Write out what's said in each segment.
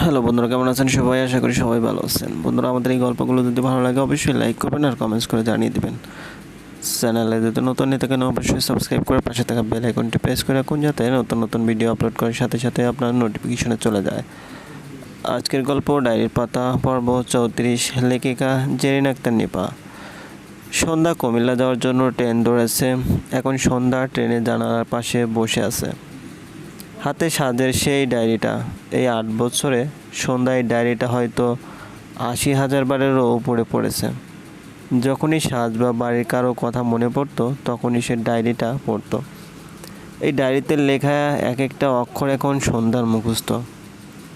Hello বন্ধুরা, কেমন আছেন সবাই? আশা করি সবাই ভালো আছেন। বন্ধুরা, আমাদের এই গল্পগুলো যদি ভালো লাগে, অবশ্যই লাইক করবেন আর কমেন্টস করে জানিয়ে দেবেন। চ্যানেলে যদি নতুন নিতে কেন অবশ্যই সাবস্ক্রাইব করে পাশে থাকা বেল আইকনটি প্রেস করে রাখুন, যাতে নতুন নতুন ভিডিও আপলোড করার সাথে সাথে আপনার নোটিফিকেশনে চলে যায়। আজকের গল্প, ডায়েরির পাতা, পর্ব, চৌত্রিশ, লেখিকা, জেরিন আক্তার নিপা। সন্ধ্যা কুমিল্লা যাওয়ার জন্য ট্রেন ধরেছে এখন সন্ধ্যা ট্রেনে জানালার পাশে বসে আছে। হাতে সাজের সেই ডায়েরিটা। এই আট বছরে সন্ধ্যায় ডায়েরিটা হয়তো আশি হাজার বারেরও উপরে পড়েছে। যখনই সাজ বা বাড়ির কারও কথা মনে পড়তো, তখনই সে ডায়েরিটা পড়তো। এই ডায়েরিতে লেখা এক একটা অক্ষর এখন সন্ধ্যার মুখস্থ।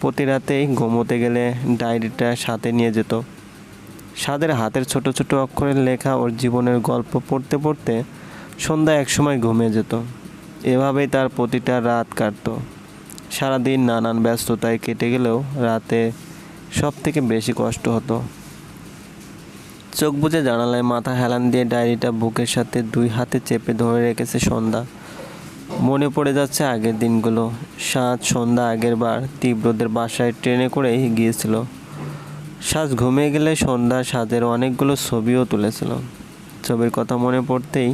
প্রতি রাতেই ঘুমোতে গেলে ডায়েরিটা সাথে নিয়ে যেত। সাদের হাতের ছোট ছোট অক্ষরের লেখা ওর জীবনের গল্প পড়তে পড়তে সন্ধ্যা একসময় ঘুমিয়ে যেত। এভাবেই তার প্রতিটা রাত কাটতো। সারাদিন নানান ব্যস্ততায় কেটে গেলেও রাতে সব থেকে বেশি কষ্ট হতো। চোখ বুজে জানালায় মাথা হেলান দিয়ে ডায়েরিটা বুকের সাথে দুই হাতে চেপে ধরে রেখেছে সন্ধ্যা। মনে পড়ে যাচ্ছে আগের দিনগুলো। সাত সন্ধ্যা আগের বার তীব্রদের বাসায় ট্রেনে করেই গিয়েছিল। সাজ ঘুমিয়ে গেলে সন্ধ্যা সাজের অনেকগুলো ছবিও তুলেছিল। ছবির কথা মনে পড়তেই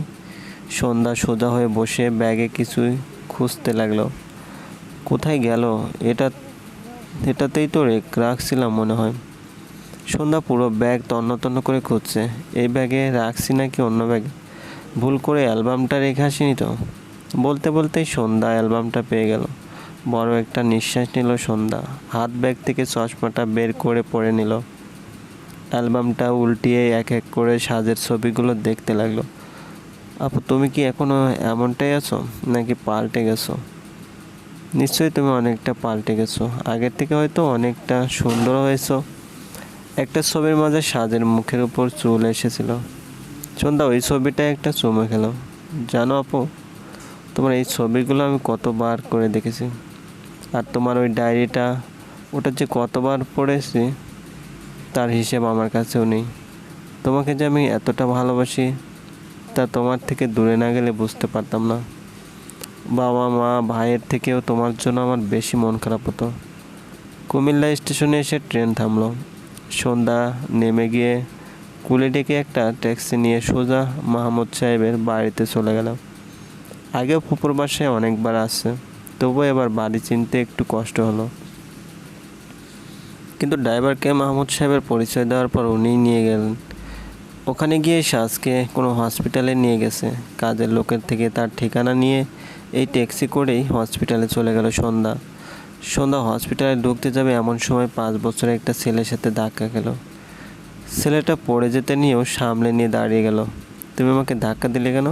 সন্ধ্যা সোজা হয়ে বসে ব্যাগে কিছুই খুঁজতে লাগল। কোথায় গেল? এটা, এটাতেই তো রেখ- রাখছিলাম মনে হয়। সন্ধ্যা পুরো ব্যাগ তন্ন তন্ন করে খুঁজছে। এই ব্যাগে রাখছি নাকি অন্য ব্যাগে? ভুল করে অ্যালবামটা রেখে আসিনি তো? বলতে বলতেই সন্ধ্যা অ্যালবামটা পেয়ে গেল। বড় একটা নিঃশ্বাস নিল সন্ধ্যা। হাত ব্যাগ থেকে চশমাটা বের করে পরে নিল। অ্যালবামটা উল্টিয়ে এক এক করে সাজের ছবিগুলো দেখতে লাগল। আপু, তুমি কি এখনও এমনটাই আছো? নাকি পাল্টে গেছো? নিশ্চয়ই তুমি অনেকটা পাল্টে গেছো। আগের থেকে হয়তো অনেকটা সুন্দর হয়েছো। একটা ছবির মাঝে সাজের মুখের উপর চুল এসেছিল। সন্ধ্যা ওই ছবিটা একটা চুমে খেলো। জানো আপু, তোমার এই ছবিগুলো আমি কতবার করে দেখেছি। আর তোমার ওই ডায়েরিটা, ওটা যে কতবার পড়েছি, তার হিসেব আমার কাছেও নেই। তোমাকে যে আমি এতটা ভালোবাসি তা তোমার থেকে দূরে না গেলে বুঝতে পারতাম না। বাবা, মা, ভাইয়ের থেকেও তোমার জন্য আমার বেশি মন খারাপ হতো। কুমিল্লা স্টেশনে এসে ট্রেন থামলো। সন্ধ্যা নেমে গিয়ে কুলে ডেকে একটা ট্যাক্সি নিয়ে সোজা মাহমুদ সাহেবের বাড়িতে চলে গেলাম। আগেও পুকুর বাসায় অনেকবার আসছে তবুও এবার বাড়ি চিনতে একটু কষ্ট হলো। কিন্তু ড্রাইভারকে মাহমুদ সাহেবের পরিচয় দেওয়ার পর উনিই নিয়ে গেলেন। ওখানে গিয়ে সাজকে কোনো হসপিটালে নিয়ে গেছে। কাজের লোকের থেকে তার ঠিকানা নিয়ে এই ট্যাক্সি করেই হসপিটালে চলে গেল সন্ধ্যা। সন্ধ্যা হসপিটালে ঢুকতে যাবে এমন সময় পাঁচ বছরের একটা ছেলের সাথে ধাক্কা গেল ছেলেটা পড়ে যেতে নিয়েও সামলে নিয়ে দাঁড়িয়ে গেল। তুমি আমাকে ধাক্কা দিলে কেন?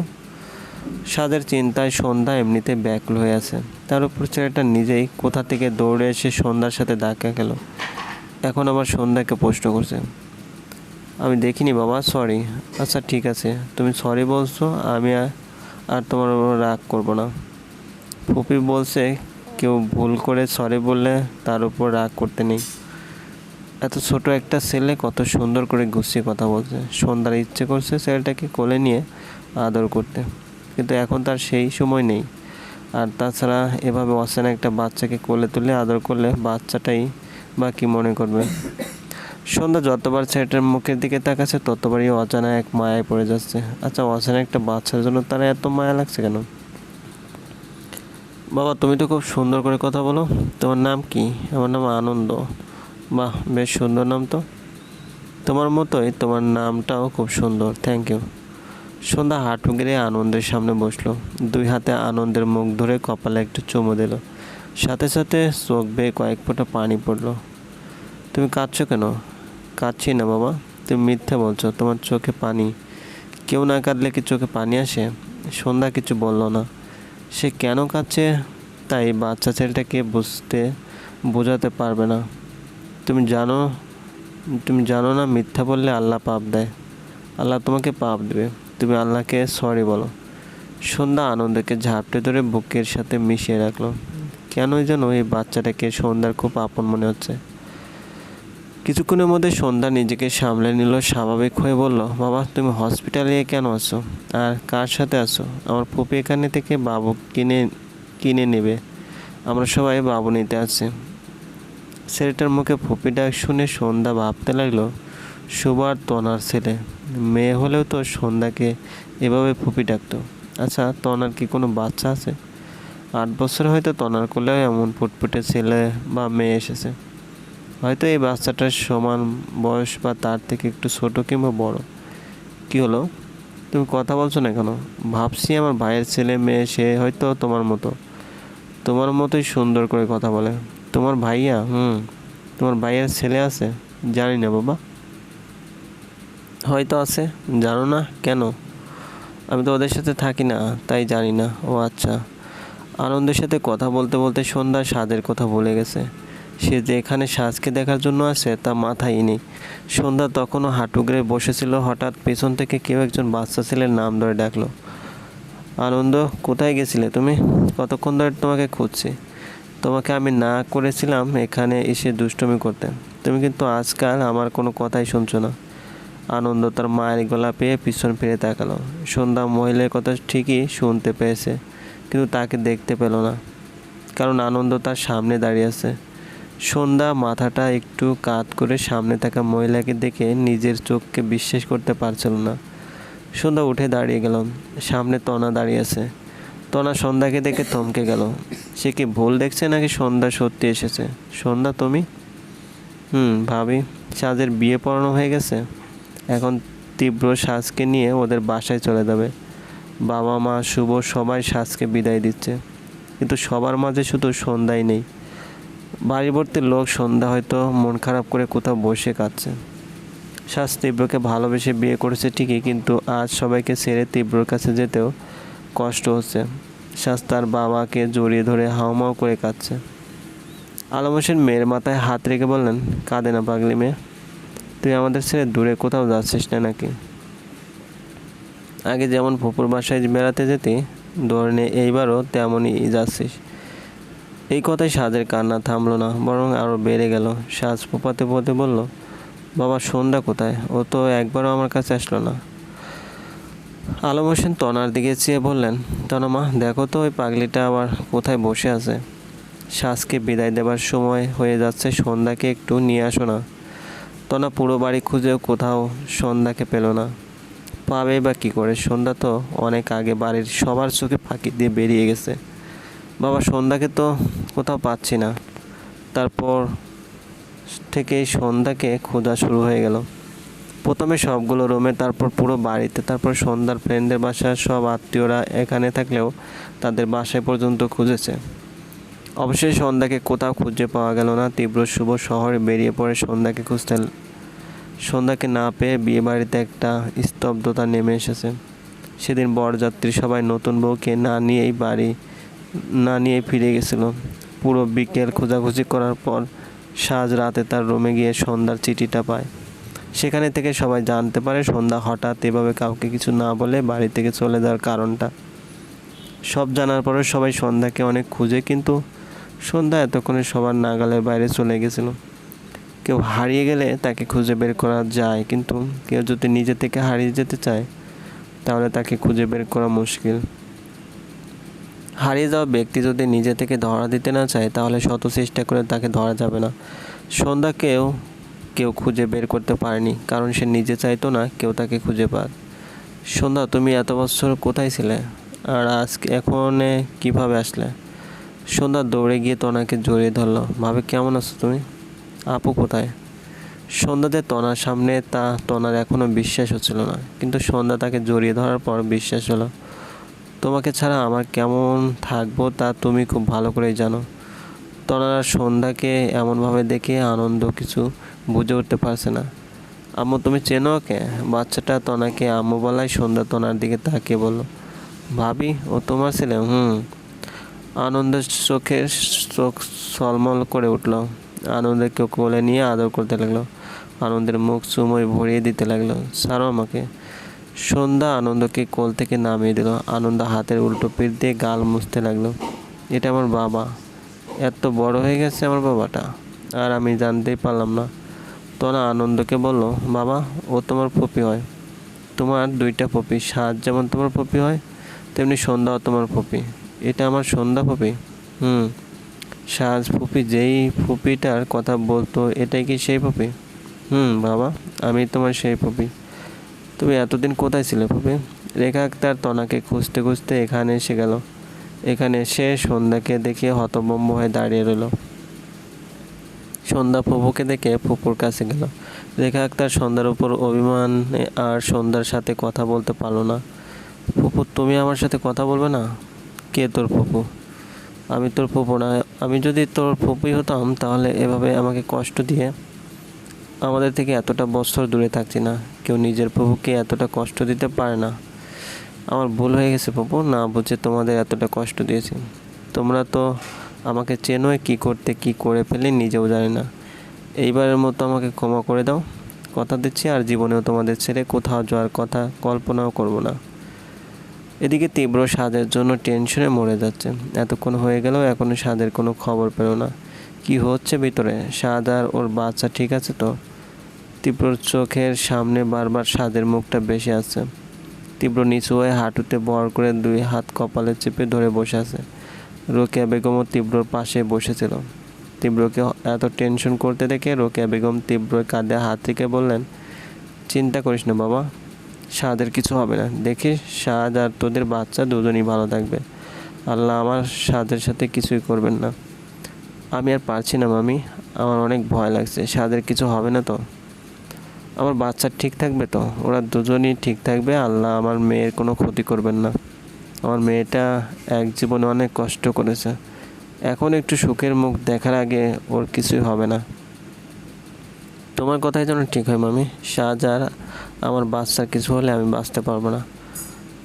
সাদের চিন্তায় সন্ধ্যা এমনিতে ব্যাকুল হয়ে আছে। তার উপর ছেলেটা নিজেই কোথা থেকে দৌড়ে এসে সন্ধ্যার সাথে ধাক্কা গেল এখন আবার সন্ধ্যাকে প্রশ্ন করছে আমি দেখিনি বাবা সরি আচ্ছা ঠিক আছে। তুমি সরি বলছো, আমি আর- তোমার রাগ করব না। ফুপি বলছে, কেউ ভুল করে সরি বললে তার উপর রাগ করতে নেই। এত ছোট একটা ছেলে কত সুন্দর করে গুছিয়ে কথা বলছে। সন্ধ্যার ইচ্ছে করছে ছেলেটাকে কোলে নিয়ে আদর করতে। কিন্তু এখন তার সেই সময় নেই। আর তাছাড়া এভাবে অচেনা একটা বাচ্চাকে কোলে তুলে আদর করলে বাচ্চাটাই বা কী মনে করবে? সন্ধ্যা যতবার ছেলেটার মুখের দিকে তাকাচ্ছে, ততবারই অজানা এক মায়ায় পড়ে যাচ্ছে। আচ্ছা অজানা একটা বাচ্চার জন্য তারা এত মায়া লাগছে কেন? বাবা, তুমি তো খুব সুন্দর করে কথা বলো। তোমার নাম কি? আমার নাম আনন্দ। বাহ, বেশ সুন্দর নাম তো। তোমার মতোই, তোমার নামটাও খুব সুন্দর। থ্যাংক ইউ সন্ধ্যা হাঁটু গেড়ে আনন্দের সামনে বসল। দুই হাতে আনন্দের মুখ ধরে কপালে একটু চুমু দিল। সাথে সাথে চোখ বেয়ে কয়েক ফোঁটা পানি পড়ল। তুমি কাঁদছো কেন? কাঁদছি না বাবা। তুমি মিথ্যে বলছো, তোমার চোখে পানি। কেউ না কাঁদলে কি চোখে পানি আসে? সন্ধ্যা কিছু বলল না। সে কেন কাঁদছে? তাই বাচ্চা ছেলেটাকে বুঝতে, বোঝাতে পারবে না। তুমি জানো তুমি জানো না মিথ্যা বললে আল্লাহ পাপ দেয়। আল্লাহ তোমাকে পাপ দেবে। তুমি আল্লাহকে সরি বলো। সন্ধ্যা আনন্দকে ঝাপটে ধরে বুকের সাথে মিশিয়ে রাখল। কেন যেন এই বাচ্চাটাকে সন্ধ্যার খুব আপন মনে হচ্ছে। কিছুক্ষণের মধ্যে সন্ধ্যা নিজেকে সামলে নিল, স্বাভাবিক হয়ে বলল, বাবা, তুমি হসপিটালে কেন আছো? আর কার সাথে আছো? আমার ফুপি এখানে থেকে বাবু কিনে কিনে নেবে। আমরা সবাই বাবু নিতে আছি ছেলেটার মুখে ফুপি ডাক শুনে সন্ধ্যা ভাবতে লাগল আর তনার ছেলে। মেয়ে হলেও তো সন্ধ্যাকে এভাবে ফুপি ডাকতো। আচ্ছা তনার কি কোনো বাচ্চা আছে? আট বছর হয়তো তনার কোলেও এমন ফুটফুটে ছেলে বা মেয়ে এসেছে। হয়তো এই বাচ্চাটার সমান বয়স বা তার থেকে একটু ছোট কিংবা বড়। কি হলো? তুমি কথা বলছো না কেন? ভাবছি আমার ভাইয়ের ছেলে মেয়ে, সে হয়তো তোমার মতো। তোমার মতোই সুন্দর করে কথা বলে। তোমার ভাইয়া? হুম। তোমার ভাইয়ের ছেলে আছে? জানি না বাবা। হয়তো আছে। জানো না কেন? আমি তো ওদের সাথে থাকি না, তাই জানি না। ও আচ্ছা। আনন্দের সাথে কথা বলতে বলতে সন্ধ্যা স্বাদের কথা বলে গেছে। সে যে এখানে সাজকে দেখার জন্য আসে তা মাথায় নেই। সন্ধ্যা তখনও হাঁটু গেড়ে বসেছিল, হঠাৎ পেছন থেকে কেউ একজন বাচ্চা ছেলের নাম ধরে ডাকলো। আনন্দ, কোথায় গেছিলে তুমি? কতক্ষণ ধরে তোমাকে খুঁজছি। তোমাকে আমি না করেছিলাম এখানে এসে দুষ্টুমি করতে। তুমি কিন্তু আজকাল আমার কোনো কথাই শুনছো না। আনন্দ তার মায়ের গলা পেয়ে পিছন ফিরে তাকালো। সন্ধ্যা মহিলার কথা ঠিকই শুনতে পেয়েছে, কিন্তু তাকে দেখতে পেল না। কারণ আনন্দ তার সামনে দাঁড়িয়ে আছে। সন্ধ্যা মাথাটা একটু কাত করে সামনে থাকা মহিলাকে দেখে নিজের চোখকে বিশ্বাস করতে পারছিল না। সন্ধ্যা উঠে দাঁড়িয়ে গেলাম সামনে তনা দাঁড়িয়ে আছে। তনা সন্ধ্যাকে দেখে থমকে গেল। সে কি ভুল দেখছে নাকি সন্ধ্যা সত্যি এসেছে? সন্ধ্যা, তুমি? হুম, ভাবি, সাজের বিয়ে পড়ানো হয়ে গেছে। এখন তীব্র সাজকে নিয়ে ওদের বাসায় চলে যাবে। বাবা মা শুভ, সবাই সাজকে বিদায় দিচ্ছে। কিন্তু সবার মাঝে শুধু সন্ধ্যাই নেই। বাড়িবর্তী লোক সন্ধ্যা হয়তো মন খারাপ করে কোথাও বসে কাঁদছে। সাজ তীব্রকে ভালোবেসে বিয়ে করেছে ঠিকই, কিন্তু আজ সবাইকে ছেড়ে তীব্রর কাছে যেতেও কষ্ট হচ্ছে। সাজ তার বাবাকে জড়িয়ে ধরে হাওমাও করে কাঁদছে। আলম হোসেন মেয়ের মাথায় হাত রেখে বললেন, কাঁদে না পাগলি মেয়ে, তুই আমাদের ছেড়ে দূরে কোথাও যাচ্ছিস না নাকি? আগে যেমন ফুপুর বাসায় বেড়াতে যেতি ধরনে এইবারও তেমনই যাচ্ছিস। এই কথায় সাজের কান্না থামলো না, বরং আরও বেড়ে গেল। সাজ পোপাতে পোতে বলল, বাবা, সন্ধ্যা কোথায়? ও তো একবারও আমার কাছে আসলো না। আলম হোসেন তনার দিকে চেয়ে বললেন, তনা মা, দেখো তো ওই পাগলিটা আবার কোথায় বসে আছে। সাজকে বিদায় দেবার সময় হয়ে যাচ্ছে, সন্ধ্যাকে একটু নিয়ে আসো না। তনা পুরো বাড়ি খুঁজেও কোথাও সন্ধ্যাকে পেল না। পাবে বা কী করে? সন্ধ্যা তো অনেক আগে বাড়ির সবার চোখে ফাঁকি দিয়ে বেরিয়ে গেছে। বাবা, সন্ধ্যাকে তো কোথাও পাচ্ছি না। তারপর থেকেই সন্ধ্যাকে খোঁজা শুরু হয়ে গেল। প্রথমে সবগুলো রুমে, তারপর পুরো বাড়িতে, তারপর সন্ধ্যার ফ্রেন্ডের বাসার সব আত্মীয়রা এখানে থাকলেও তাদের বাসায় পর্যন্ত খুঁজেছে। অবশ্যই সন্ধ্যাকে কোথাও খুঁজে পাওয়া গেল না। তীব্র শুভ শহরে বেরিয়ে পড়ে সন্ধ্যাকে খুঁজতে সন্ধ্যাকে না পেয়ে বিয়ে বাড়িতে একটা স্তব্ধতা নেমে এসেছে। সেদিন বরযাত্রী সবাই নতুন বউকে না নিয়েই বাড়ি, না নিয়েই ফিরে গেছিল। পুরো বিকেল খোঁজাখুঁজি করার পর সাজ রাতে তার রুমে গিয়ে সন্ধ্যার চিঠিটা পায়। সেখানে থেকে সবাই জানতে পারে সন্ধ্যা হঠাৎ এভাবে কাউকে কিছু না বলে বাড়ি থেকে চলে যাওয়ার কারণটা। সব জানার পরে সবাই সন্ধ্যাকে অনেক খুঁজে কিন্তু সন্ধ্যা এতক্ষণে সবার নাগালের বাইরে চলে গেছিল। কেউ হারিয়ে গেলে তাকে খুঁজে বের করা যায় কিন্তু কেউ যদি নিজে থেকে হারিয়ে যেতে চায়, তাহলে তাকে খুঁজে বের করা মুশকিল। হারিয়ে যাওয়া ব্যক্তি যদি নিজে থেকে ধরা দিতে না চায়, তাহলে শত চেষ্টা করে তাকে ধরা যাবে না। সন্ধ্যাকেও কেউ খুঁজে বের করতে পারেনি, কারণ সে নিজে চাইতো না কেউ তাকে খুঁজে পাক। সন্ধ্যা, তুমি এত বছর কোথায় ছিলে? আর আজকে, এখন কীভাবে আসলে? সন্ধ্যা দৌড়ে গিয়ে তনাকে জড়িয়ে ধরলো, ভাবে, কেমন আছো তুমি? আপু কোথায়? সন্ধ্যাতে তনার সামনে, তা তনার এখনও বিশ্বাস হচ্ছিল না। কিন্তু সন্ধ্যা তাকে জড়িয়ে ধরার পর বিশ্বাস হলো তোমাকে ছাড়া আমার কেমন থাকব তা তুমি খুব ভালো করেই জানো। তনার সন্ধ্যাকে এমনভাবে দেখে আনন্দ কিছু বুঝে উঠতে পারছে না। আম্মু, তুমি চেনো ওকে? বাচ্চাটা তনাকে আম্মু বলায় সন্ধ্যা তনার দিকে তাকিয়ে বলল, ভাবি, ও তোমার ছেলে? হুম। আনন্দের চোখে চোখ সলমল করে উঠল। আনন্দকে কোলে নিয়ে আদর করতে লাগল। আনন্দের মুখ চুমোয় ভরিয়ে দিতে লাগল। ছাড়ো আমাকে। সন্ধ্যা আনন্দকে কোল থেকে নামিয়ে দিল। আনন্দ হাতের উল্টো পিঠ দিয়ে গাল মুছতে লাগল। এটা আমার বাবা। এত বড় হয়ে গেছে আমার বাবাটা। আর আমি জানতেই পারলাম না। তোরা আনন্দকে বলল, বাবা, ও তোমার পপি হয়। তোমার দুইটা পপি সাজ যেমন তোমার পপি হয়, তেমনি সন্ধ্যাও তোমার পপি এটা আমার সন্ধ্যা পপি হুম। সাজ ফুপি, যেই ফুপিটার কথা বলতো, এটাই কি সেই ফুপি? হুম, বাবা, আমি তোমার সেই ফুপি। তুমি এতদিন কোথায় ছিলে রেখা আক্তার তনাকে খুঁজতে খুঁজতে এখানে এসে গেল। এখানে এসে সন্ধ্যাকে দেখে হতভম্ব হয়ে দাঁড়িয়ে রইল। সন্ধ্যা ফুপুকে দেখে ফুপুর কাছে গেল। রেখা আক্তার সন্ধ্যার উপর অভিমান আর সন্ধ্যার সাথে কথা বলতে পারল না। ফুপু তুমি আমার সাথে কথা বলবে না? কে তোর ফুপু আমি তোর ফুপু না। আমি যদি তোর ফুপুই হতাম তাহলে এভাবে আমাকে কষ্ট দিয়ে আমাদের থেকে এতটা বছর দূরে থাকছি না। কেউ নিজের প্রভুকে এতটা কষ্ট দিতে পারে না। আমার ভুল হয়ে গেছে ফুপু না বুঝে তোমাদের এতটা কষ্ট দিয়েছি। তোমরা তো আমাকে চেনোই কী করতে, কী করে ফেলে, নিজেও জানি না। এইবারের মতো আমাকে ক্ষমা করে দাও। কথা দিচ্ছি আর জীবনেও তোমাদের ছেড়ে কোথাও যাওয়ার কথা কল্পনাও করব না। এদিকে তীব্র স্বাদের জন্য টেনশনে মরে যাচ্ছে। এতক্ষণ হয়ে গেলেও এখনও স্বাদের কোনো খবর পেল না। কি হচ্ছে ভিতরে? স্বাদ আর ওর বাচ্চা ঠিক আছে তো? তীব্রর চোখের সামনে বারবার স্বাদের মুখটা বেশি আছে। তীব্র নিচু হয়ে হাঁটুতে বর করে দুই হাত কপালে চেপে ধরে বসে আছে। রোকেয়া বেগমও তীব্রর পাশে বসেছিল। তীব্রকে এত টেনশন করতে দেখে রোকেয়া বেগম তীব্র কাঁধে হাত থেকে বললেন, চিন্তা করিস না বাবা স্বাদের কিছু হবে না। দেখিস স্বাদ আর তোদের বাচ্চা দুজনই ভালো থাকবে। আল্লাহ আমার স্বাদের সাথে কিছুই করবেন না। আমি আর পারছি না মামি, আমার অনেক ভয় লাগছে। স্বাদের কিছু হবে না তো? আমার বাচ্চা ঠিক থাকবে তো? ওরা দুজনই ঠিক থাকবে, আল্লাহ আমার মেয়ের কোনো ক্ষতি করবেন না। আমার মেয়েটা এক জীবনে অনেক কষ্ট করেছে। এখন একটু সুখের মুখ দেখার আগে ওর কিছুই হবে না। তোমার কথাই যেন ঠিক হয়, মামি। শাহজাহার আমার বাচ্চার কিছু হলে আমি বাঁচতে পারব না।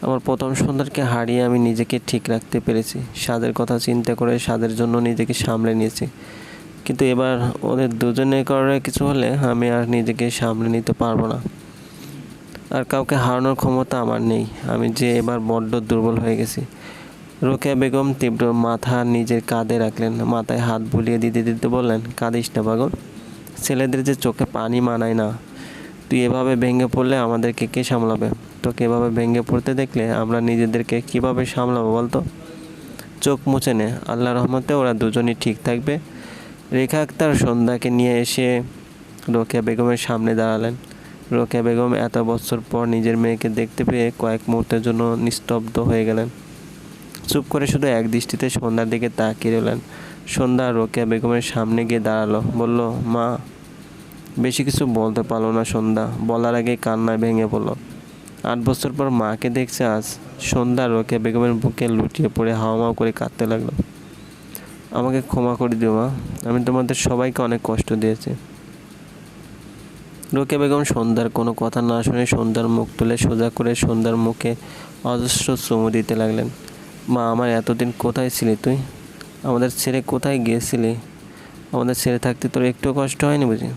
আমার প্রথম সন্তানকে হারিয়ে আমি নিজেকে ঠিক রাখতে পেরেছি। স্বাদের কথা চিন্তা করে স্বাদের জন্য নিজেকে সামলে নিয়েছি। কিন্তু এবার ওদের দুজনের কারণে কিছু হলে আমি আর নিজেকে সামলে নিতে পারব না। আর কাউকে হারানোর ক্ষমতা আমার নেই। আমি যে এবার বড্ড দুর্বল হয়ে গেছি। রোকেয়া বেগম তীব্র মাথা নিজের কাঁধে রাখলেন, মাথায় হাত বুলিয়ে দিতে দিতে বললেন, কাঁদিস না পাগল। ছেলেদের যে চোখে পানি মানায় না। তুই এভাবে ভেঙে পড়লে আমাদেরকে কে সামলাবে? তোকে এভাবে ভেঙে পড়তে দেখলে আমরা নিজেদেরকে কীভাবে সামলাবো বলতো? চোখ মুছে নে। আল্লাহ রহমতে ওরা দুজনই ঠিক থাকবে। রেখা আক্তার সন্ধ্যাকে নিয়ে এসে রোকেয়া বেগমের সামনে দাঁড়ালেন। রোকেয়া বেগম এত বছর পর নিজের মেয়েকে দেখতে পেয়ে কয়েক মুহূর্তের জন্য নিস্তব্ধ হয়ে গেলেন। চুপ করে শুধু এক দৃষ্টিতে সন্ধ্যার দিকে তাকিয়ে রইলেন। সন্ধ্যা রোকেয়া বেগমের সামনে গিয়ে দাঁড়াল, বলল, মা, বেশি কিছু বলতে পারল না সন্ধ্যা। বলার আগে কান্নায় ভেঙে পড়ল। আট বছর পর মাকে দেখছে আজ। সন্ধ্যা রোকেয়া বেগমের বুকে লুটিয়ে পড়ে হাওয়া করে কাঁদতে লাগল। আমাকে ক্ষমা করে দিও, মা। আমি তোমাদের সবাইকে অনেক কষ্ট দিয়েছি। রোকে বেগম সন্ধ্যার কোনো কথা না শুনে সন্ধ্যার মুখ তুলে সোজা করে সন্ধ্যার মুখে অজস্র চুমু দিতে লাগলেন। মা, আমার এতদিন কোথায় ছিলি তুই? আমাদের ছেড়ে কোথায় গিয়েছিলি? আমাদের ছেড়ে থাকতে তোর একটু কষ্ট হয়নি বুঝি?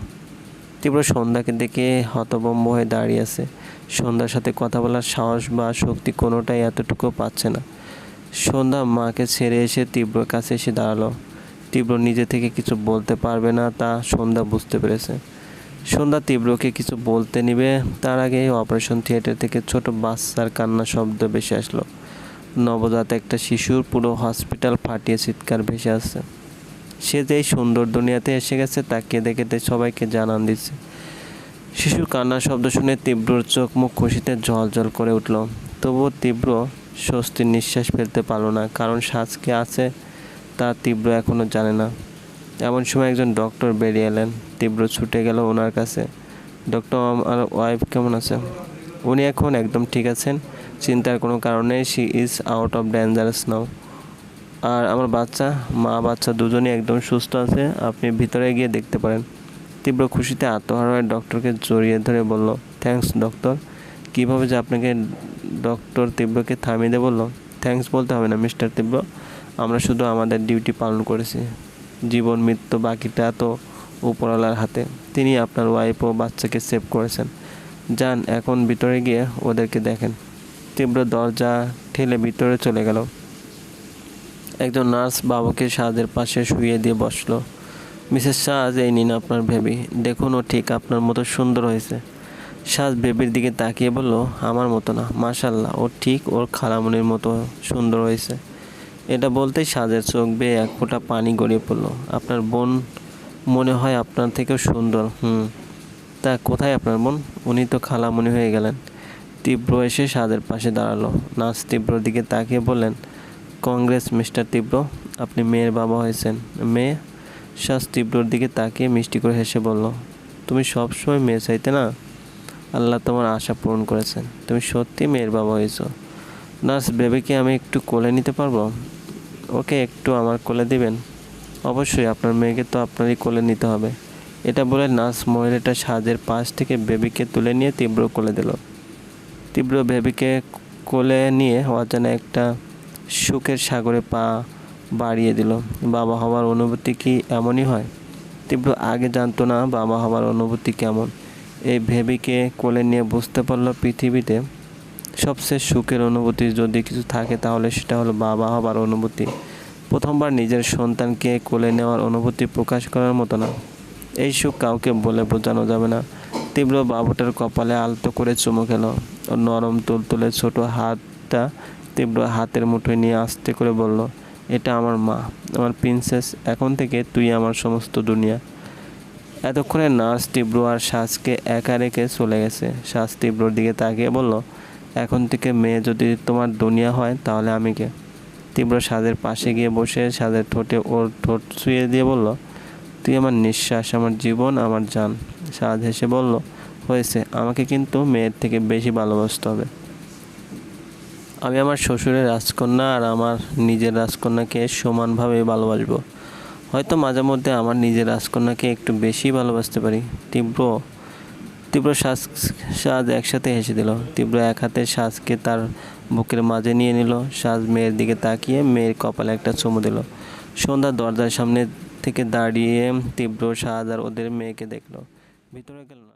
তীব্র সন্ধ্যাকে দেখে হতবম্ব হয়ে দাঁড়িয়ে আছে। সন্ধ্যার সাথে কথা বলার সাহস বা শক্তি কোনোটাই এতটুকু পাচ্ছে না। সন্ধ্যা মাকে ছেড়ে এসে তীব্র কাছে এসে দাঁড়াল। তীব্র নিজে থেকে কিছু বলতে পারবে না, তা সন্ধ্যা বুঝতে পেরেছে। সন্ধ্যা তীব্রকে কিছু বলতে নিবে। তার আগে অপারেশন থিয়েটার থেকে ছোট বাচ্চার কান্না শব্দ ভেসে আসলো। নবজাত একটা শিশুর পুরো হসপিটাল ফাটিয়ে চিৎকার ভেসে আসছে। সে যে সুন্দর দুনিয়াতে এসে গেছে তাকে কেঁদে সবাইকে জানান দিচ্ছে। শিশুর কান্নার শব্দ শুনে তীব্রর চোখ মুখ খুশিতে জল জল করে উঠল। তবুও তীব্র স্বস্তির নিঃশ্বাস ফেলতে পারল না, কারণ শ্বাসকে আছে তা তীব্র এখনও জানে না। এমন সময় একজন ডক্টর বেরিয়ে এলেন। তীব্র ছুটে গেল ওনার কাছে। ডক্টর, আমার ওয়াইফ কেমন আছে? উনি এখন একদম ঠিক আছেন, চিন্তার কোনো কারণে she is out of dangerous now. আর আমার বাচ্চা? মা, বাচ্চা দুজনই একদম সুস্থ আছে, আপনি ভিতরে গিয়ে দেখতে পারেন। তীব্র খুশিতে আত্মহারা ডক্টরকে জড়িয়ে ধরে বলল, থ্যাঙ্কস, ডক্টর। কীভাবে যে আপনাকে ডক্টর তীব্রকে থামিয়ে দিয়ে বলল থ্যাঙ্কস বলতে হবে না মিস্টার তীব্র আমরা শুধু আমাদের ডিউটি পালন করেছি। জীবন মৃত্যু বাকিটা তো উপরওয়ালার হাতে। তিনি আপনার ওয়াইফ ও বাচ্চাকে সেভ করেছেন। যান, এখন ভিতরে গিয়ে ওদেরকে দেখেন। তীব্র দরজা ঠেলে ভিতরে চলে গেল। একজন নার্স বাবুকে সাজের পাশে শুয়ে দিয়ে বসল। মিসেস সাজ, এই নিন আপনার ভেবি দেখুন ও ঠিক আপনার মতো সুন্দর হয়েছে। সাজ বেবির দিকে তাকিয়ে বলল, আমার মতো না মাশাল্লাহ ও ঠিক ওর খালামনির মতো সুন্দর হয়েছে। এটা বলতেই সাজের চোখ বেয়ে এক ফোঁটা পানি গড়িয়ে পড়ল। আপনার বোন মনে হয় আপনার থেকেও সুন্দর, হুম। তা কোথায় আপনার বোন? উনি তো খালামণি হয়ে গেলেন। তীব্র এসে সাদের পাশে দাঁড়াল। নাচ তীব্র দিকে তাকিয়ে বললেন, কংগ্রেস মিস্টার তীব্র, আপনি মেয়ের বাবা হয়েছেন। মেয়ে? সাজ তীব্রর দিকে তাকিয়ে মিষ্টি করে হেসে বলল, তুমি সবসময় মেয়ে চাইতে না? আল্লাহ তোমার আশা পূরণ করেছেন। তুমি সত্যি মেয়ের বাবা হয়েছো। নার্স বেবিকে আমি একটু কোলে নিতে পারব? ওকে একটু আমার কোলে দিবেন? অবশ্যই, আপনার মেয়েকে তো আপনারই কোলে নিতে হবে। এটা বলে নার্স মহিলাটা সাজের পাশ থেকে বেবিকে তুলে নিয়ে তীব্র কোলে দিল। তীব্র বেবিকে কোলে নিয়ে অজানা একটা সুখের সাগরে পা বাড়িয়ে দিল। বাবা হওয়ার অনুভূতি কি এমনই হয়? তীব্র আগে জানতো না বাবা হওয়ার অনুভূতি কেমন। এই ভেবিকে কোলে নিয়ে বুঝতে পারল পৃথিবীতে সবচেয়ে সুখের অনুভূতি যদি কিছু থাকে, তাহলে সেটা হলো বাবা হবার অনুভূতি। প্রথমবার নিজের সন্তানকে কোলে নেওয়ার অনুভূতি প্রকাশ করার মতো না। এই সুখ কাউকে বলে বোঝানো যাবে না। তীব্র বাবুটার কপালে আলতো করে চুমু খেল। নরম তুলতুলে ছোট হাতটা তীব্র হাতের মুঠোয় নিয়ে আস্তে করে বলল, এটা আমার মা, আমার প্রিন্সেস, এখন থেকে তুই আমার সমস্ত দুনিয়া। এতক্ষণে নার্স তীব্র আর শ্বাসকে একা রেখে চলে গেছে। শ্বাস তীব্রর দিকে তাকিয়ে বলল, এখন থেকে মেয়ে যদি তোমার দুনিয়া হয়, তাহলে আমি কে? তীব্র সাজের পাশে গিয়ে বসে সাদের ঠোঁটে ওর ঠোঁট ছুঁয়ে দিয়ে বলল, তুই আমার নিঃশ্বাস, আমার জীবন, আমার জান। সাজ হেসে বলল, হয়েছে, আমাকে কিন্তু মেয়ের থেকে বেশি ভালোবাসতে হবে। আমি আমার শ্বশুরের রাজকন্যা আর আমার নিজের রাজকন্যাকে সমানভাবে ভালোবাসবো। হয়তো মাঝে মধ্যে আমার নিজের রাজকন্যাকে একটু বেশি ভালোবাসতে পারি। তীব্র তীব্র শ্বাস সাজ একসাথে হেসে দিল। তীব্র এক হাতে শ্বাসকে তার বুকের মাঝে নিয়ে নিল। শ্বাস মেয়ের দিকে তাকিয়ে মেয়ের কপালে একটা চুমু দিল। সন্ধ্যা দরজার সামনে থেকে দাঁড়িয়ে তীব্র সাজ আর ওদের মেয়েকে দেখল। ভিতরে গেল না।